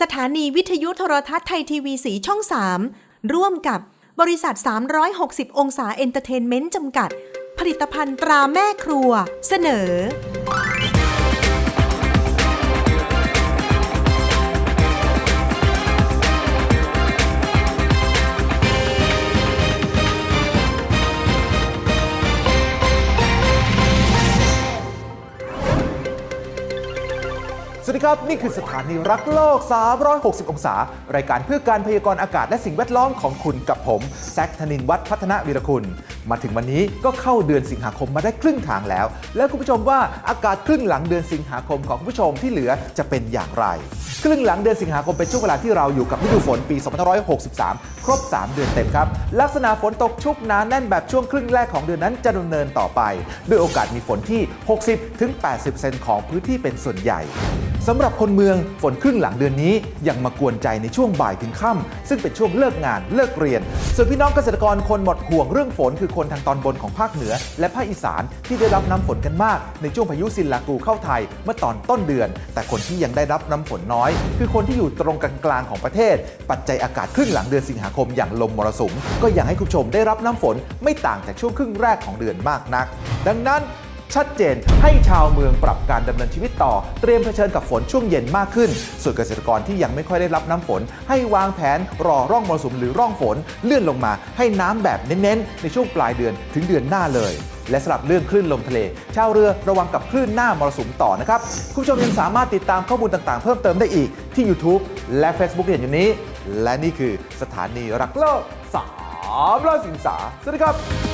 สถานีวิทยุโทรทัศน์ไทยทีวีสีช่อง 3 ร่วมกับบริษัท 360 องศาเอนเตอร์เทนเมนต์จำกัด ผลิตภัณฑ์ตราแม่ครัว เสนอ สวัสดีครับ นี่คือสถานีรักโลก 360 องศา รายการเพื่อการพยากรณ์อากาศและสิ่งแวดล้อมของคุณกับผม แซคธนินวัฒน์พัฒนวีรคุณ มาถึงวันนี้ก็เข้าเดือนสิงหาคมมาได้ครึ่งทางแล้ว แล้วคุณผู้ชมว่าอากาศครึ่งหลังเดือนสิงหาคมของคุณผู้ชมที่เหลือจะเป็นอย่างไร ครึ่งหลังเดือนสิงหาคมเป็นช่วงเวลาที่เราอยู่กับฤดูฝนปี2563 ครบ 3 เดือนเต็มครับ ลักษณะฝนตกชุกหนาแน่นแบบช่วงครึ่งแรกของเดือนนั้นจะดำเนินต่อไป ด้วยโอกาสมีฝนที่ 60-80%เซนของพื้นที่เป็นส่วนใหญ่สำหรับคนเมืองฝนครึ่งหลังเดือนนี้ยังมากวนใจในช่วงบ่ายถึงค่ำซึ่งเป็นช่วงเลิกงานเลิกเรียน ส่วนพี่น้องเกษตรกรคนหมดห่วงเรื่องฝนคือคนทางตอนบนของภาคเหนือ และภาคอีสานที่ได้รับน้ำฝนกันมาก ในช่วงพายุซินลากูเข้าไทยเมื่อตอนต้นเดือน แต่คนที่ยังได้รับน้ำฝนน้อย คือคนที่อยู่ตรงกลางๆของประเทศ ปัจจัยอากาศครึ่งหลังเดือนสิงหาคมอย่างลมมรสุมก็ยังให้คุณผู้ชมได้รับน้ำฝนไม่ต่างจากช่วงครึ่งแรกของเดือนมากนัก ดังนั้น ชัดเจน ให้ชาวเมืองปรับการดำเนินชีวิตต่อ เตรียมเผชิญกับฝนช่วงเย็นมากขึ้น ส่วนเกษตรกรที่ยังไม่ค่อยได้รับน้ำฝน ให้วางแผนรอร่องมรสุมหรือร่องฝน เลื่อนลงมาให้น้ำแบบเน้นๆ ในช่วงปลายเดือนถึงเดือนหน้าเลยและสำหรับเรื่องคลื่นลมทะเล ชาวเรือระวังกับคลื่นหน้ามรสุมต่อนะครับ คุณผู้ชมยังสามารถติดตามข้อมูลต่างๆ เพิ่มเติมได้อีกที่ YouTube และ Facebook เห็นอยู่นี้ และนี่คือสถานีรักโลกสามร้อยสิงสาสวัสดีครับ